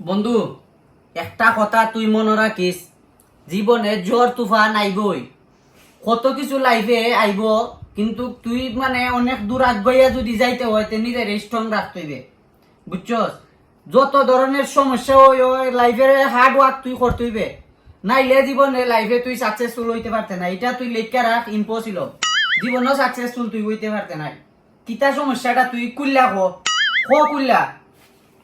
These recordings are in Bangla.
বন্ধু, একটা কথা তুই মনে রাখিস, জীবনে জ্বর তুফান আইবই। কত কিছু লাইফে আইব, কিন্তু তুই মানে অনেক দূর আগাইয়া যদি যাইতে হয়, তে নিজের স্ট্রং রাখতে হইবে। বুঝছস? যত ধরনের সমস্যা ওই ওই হার্ড ওয়ার্ক তুই করতে হইবে, নাইলে জীবনে লাইফে তুই সাকসেসফুল হইতে পারতে না। এটা তুই লেখা রাখ ইম্পসিবল জীবনও সাকসেসফুল তুই হইতে পারতে নাই। কিতা সমস্যাটা তুই কুল্লা কুল্লা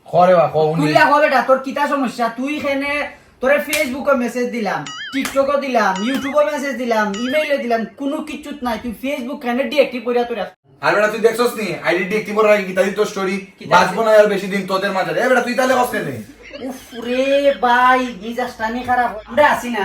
খরে বা কও নি কুল্লা খো বেটা তোর কিতা সমস্যা? তুই এখানে তোরে ফেসবুকে মেসেজ দিলাম টিকটকে দিলাম ইউটিউবে মেসেজ দিলাম ইমেইলে দিলাম কোনো কিচ্ছুত নাই। তুই ফেসবুক এখানে ডিএক্টিভ তোর আর বেটা তুই দেখছস নি? আইডি ডিএক্টিভ করার আগে গীতা তোর স্টোরি বাঁচবো না আর বেশি দিন তোদের মাঝে। এ বেটা তুই তাহলে কষ্ট নে উফ রে ভাই খারাপ। আমরা আছি না।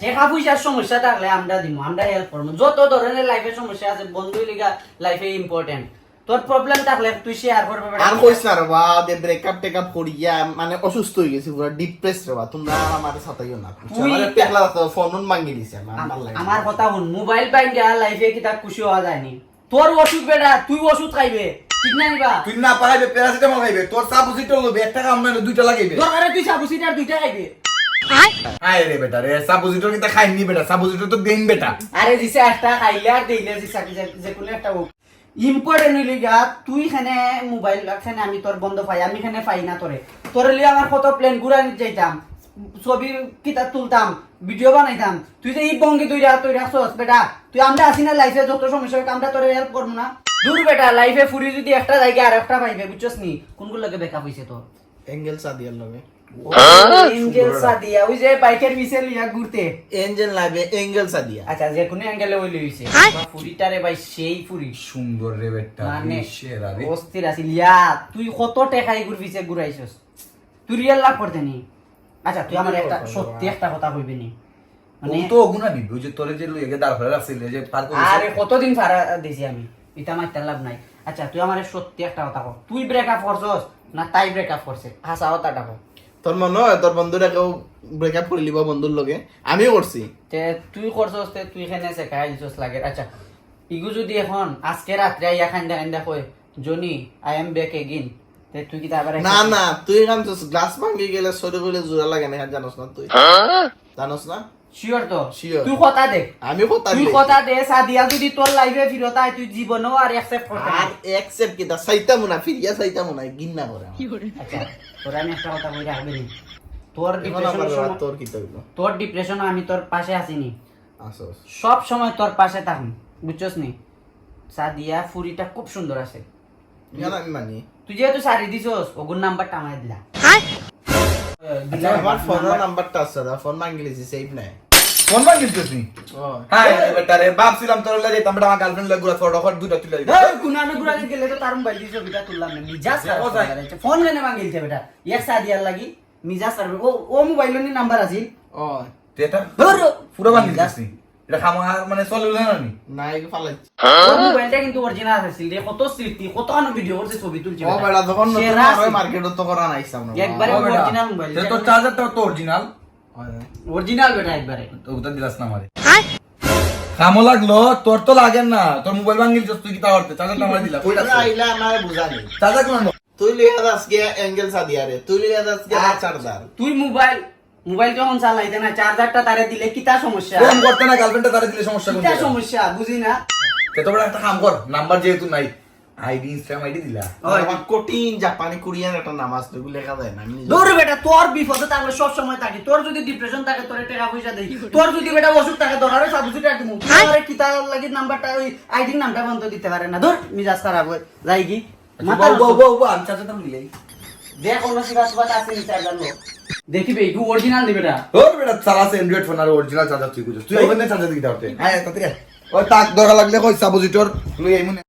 টাকা পয়সার সমস্যা থাকলে আমরা দিব আমরা হেল্প করব যত ধরনের লাইফের সমস্যা আছে বন্ধু লিগা লাইফে ইম্পর্টেন্ট তোর প্রবলেম থাকলে তুই শেয়ার করবে আর কইস না রে বা দে ব্রেকআপ টেকআপ করিয়া মানে অসুস্থ হয়ে গেছি পুরো ডিপ্রেস রে বা তোমরা আমার সাথেইও না। তুই- আমার তো ফোন মাঙ্গি দিছে আমার আমার কথা শুন মোবাইল লাইফে কিতা খুশি হওয়া যায়নি। তোর ওষুধ বেটা তুই ওষুধ খাইবে। ঠিক না নিবা তুই না পারাইবে প্যারাসিটামল খাইবে তোর সাবুসিটো লবে একটা কাম না দুইটা লাগাইবে। দরকারে তুই সাবুসিটার দুইটা খাইবে। আয়। রে বেটা রে সাবুসিটো কিতা খাইনি বেটা সাবুসিটো তো দেন বেটা। আরে দিছে একটা খাইলে আর দিলে দিছে যে কোনো একটা ইম্পর্টেন্ট হইলে গা, তুই খানে মোবাইল খানে আমি তোর বন্ধ পাই, আমি খানে পাই না তোরে তোর লিয়ে আমার কত প্ল্যান ঘুরা যাইতাম, ছবি কিতাব তুলতাম ভিডিও বানাইতাম। তুই যে এই বঙ্গি তুই রা তুই রাখছস বেটা, তুই আমরা আসি না লাইফে যত সমস্যা হোক আমরা তোরে হেল্প করব না। দূর বেটা লাইফে ফুরি যদি একটা জায়গা আর একটা পাইবে, বুঝছস নি? কোনগুলো লাগে বেকা হইছে তোর এঞ্জেল সাদিয়ার লগে এঞ্জেল সাদিয়া ওই যে বাইকের মিশে লিয়া ঘুরতে এঞ্জেল সাদিয়া আচ্ছা যে কোনো অ্যাঙ্গেলে ওই লইছে ফুরিটারে ভাই সেই ফুরি সুন্দর রে বেটা মানে সেরা রে অস্থির আছিল তুই কত টেকাই ঘুরবিছে ঘুরাইছস তুই রিয়েল লাভ করতে নি আচ্ছা তুই আমার একটা সত্যি একটা কথা কইবি নি মানে ও তো গুনা নিবি যে তোরে যে লইগে দাঁড় করে রাখছিল যে পার করে আরে কতদিন ফারা দিছি আমি এটা লাভ নাই আচ্ছা তুই আমার সত্যি একটা কথা তুই ব্রেকআপ করছস না তাই ব্রেকআপ করছে হাসা কথাটা কর তোর মনে হয় তোর বন্ধুরা কেউ ব্রেকআপ করে লিব বন্ধুর লগে। আমিও করছি তে তুই করছস তে তুই এখানে শেখাই দিছস লাগে। আচ্ছা ইগু যদি এখন আজকে রাত্রে আইয়া খান্দা খান্দা কই Johnny I am back again তে তুই কি তারপরে না না তুই এখান গ্লাস ভাঙ্গি গেলে সরে গেলে জোড়া লাগে না জানোস না তুই? জানোস না? শিওর তো? তুই কথা দে। আমি কথা তুই কথা দে সাদিয়া যদি তোর লাইফে ফিরত আয় তুই জীবনও আর অ্যাকসেপ্ট করতে আর একসেপ্ট কিতা? চাইতাম না ফিরিয়া চাইতাম না গিন্না করে আচ্ছা তোর আমি একটা কথা বলে রাখবি নি। তোর ডিপ্রেশন তোর কি তৈল তোর ডিপ্রেশন আমি তোর পাশে আসিনি আসস সব সময় তোর পাশে থাকুন বুঝছস নি? সাদিয়া ফুরিটা খুব সুন্দর আছে। আমি মানি। তুই যেহেতু সারি দিছস ওগুর নাম্বারটা আমায় দিলা আচ্ছা আমার ফোনের নাম্বারটা আছে না? ফোন মাঙ্গি লিছি সেভ নাই। ফোন তুই? ও। হ্যাঁ রে বেটা রে ভাবছিলাম তোর লাগে যেতাম বেটা আমার গার্লফ্রেন্ড লাগে ঘুরা ফটো ফটো দুইটা তুলে দিবি। গুনানো গুনানি গেলে তো তার মোবাইল দিয়ে ছবিটা তুললাম না মিজাজ ফোন লেনে মাঙ্গিলছে বেটা? এক সাদিয়ার লাগি মিজাজ সার্ভে ও ও মোবাইল নাম্বার আছে। ও পুরো এটা খামা মানে চলে না নি? নাই ফালাইছি ওর মোবাইলটা কিন্তু অরিজিনাল আছিল রে কত স্মৃতি কত আনো ভিডিও করছে ছবি তুলছে ও নতুন আরও। মার্কেটত তো করা না একবারে ও বেটা সে তোর চার্জারটা তো অরিজিনাল অরিজিনাল বেটা একবারে তো ওটা দিলাস না আমারে খামো লাগল তোর তো লাগেন না। তোর মোবাইল ভাঙ্গিল তুই কি তা করতে চার্জারটা আমারে দিলা কইটা তুই আইলা আমার বুঝানি চার্জার কোন তুই লিয়া দাস গিয়া এঙ্গেল সাদিয়া রে তুই লিয়া দাস গিয়া। চার্জার তুই মোবাইল মোবাইল যখন চালাইতে না? চার্জারটা তারে দিলে কিতা সমস্যা? ফোন করতে না গার্লফ্রেন্ডটা তারে দিলে সমস্যা কোন সমস্যা? বুঝি না। তে তোমরা একটা কাম কর নাম্বার যেহেতু নাই আইডি ইনস্টাগ্রাম আইডি দিলা। আমার কঠিন জাপানি কোরিয়ান একটা নাম আছে ওগুলো লেখা যায় না দৌড় বেটা তোর বিপদে থাকলে সব সময় থাকি। তোর যদি ডিপ্রেশন থাকে তোর টাকা পয়সা দেই। তোর যদি বেটা ওষুধ থাকে তোর আরে সাবুজি টাকা দিমু তোর কিতা লাগি নাম্বারটা ওই আইডি নামটা বন্ধ দিতে পারে না। ধর মিজাজ খারাপ হয় যাই কি মাথা বউ বউ বউ আমি চার্জারটা নিলাই। দেখ অন্য সিবাস বাত আছে লো দেখিবে ইগু অরিজিনাল দিবে বেটা ওর বেটা চালাছে অ্যান্ড্রয়েড ফোন আর অরিজিনাল চার্জার তুই বুঝছ তুই ওখানে চার্জার দিতে হবে হ্যাঁ তাতে ও তাক দরকার লাগলে কই সাবুজিটর? লই আই মনে